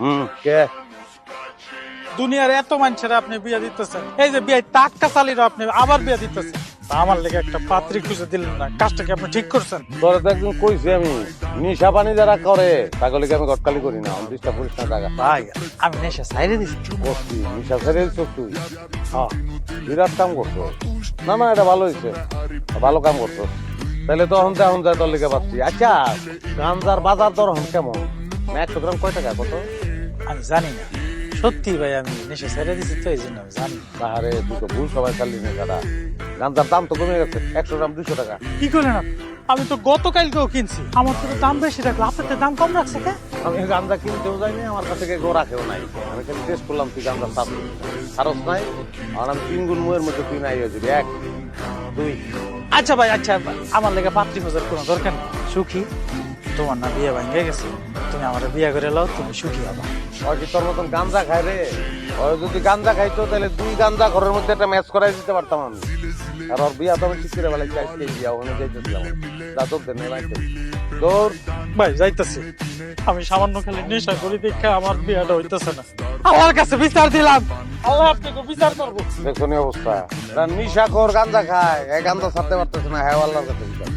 হুম কে? দুনিয়ার এত মানুষের আপনি বিয়ে দিতেছেন। এই যে বিয়ে টাকা চালিয়ে আপনি আবার বিয়ে দিতেছেন। আমার লেগে একটা পাত্রী খুঁজে দিলেন না। কাজটা কি আপনি ঠিক করছেন? তোরে তো কইছি আমি নিশা পানি যারা করে তাগুলিকে আমি গটকালি করি না। অন্তিশটা না টাকা। ভাই আমি নেশা সাইরে দিছি। করছি নিশা দিচ্ছ তুই? হ্যাঁ বিরাট কাম করছ। না না এটা ভালো হয়েছে ভালো কাম করছ। তাহলে তো এখন এখন যায় তোর লিখে পাচ্ছি আচ্ছা গাঞ্জার বাজার দর এখন কেমন? একশো গ্রাম কয় টাকা? কত? আমি জানি না। সত্যি ভাই আমি নেশা সাইরে দিছি তো এই জন্য আমি জানি না। তুই তো ভুল সবাই চালি না? দাদা গাঞ্জার দাম তো কমে গেছে একশো গ্রাম দুশো টাকা। কি করলেন আপনি? আমি তো গতকালকেও কিনছি। আমার তো দাম বেশি রাখল আপনার দাম কম রাখছে কে আমি গাঞ্জা কিনতেও যাইনি আমার কাছে কেউ রাখেও নাই। আমি খালি টেস্ট করলাম তুই গাঞ্জার সাপ খারস নাই আর আমি তিন গুণ মুয়ের মধ্যে তুই নাই হয়েছিলি এক দুই। আচ্ছা ভাই আচ্ছা আমার লেগে পাত্রী খোঁজার কোনো দরকার নেই। সুখী? তোমার না বিয়ে ভাঙে গেছে। তুমি আমার বিয়ে করে লাও তুমি সুখী হবা। ওই কি তোর মতন গাঞ্জা খায় রে? ওই যদি গাঞ্জা খাইতো তাহলে দুই গাঞ্জা ঘরের মধ্যে একটা ম্যাচ করাই দিতে পারতাম আমি। আর ওর বিয়া তো আমি ঠিক করে বেলায় চাইতে বিয়া ওখানে যাইতেছিলাম তোর দেন তোর? ভাই যাইতেছি। আমি সামান্য খালি নেশা করি দেখে আমার বিয়েটা হইতেছে না। আমার কাছে বিচার দিলাম। আল্লাহ আপনাকে বিচার করব। দেখুন অবস্থা। নিশা কর গাঞ্জা খায়। গাঞ্জা ছাড়তে পারতেছে না। হ্যাঁ আল্লাহর কাছে বিচার।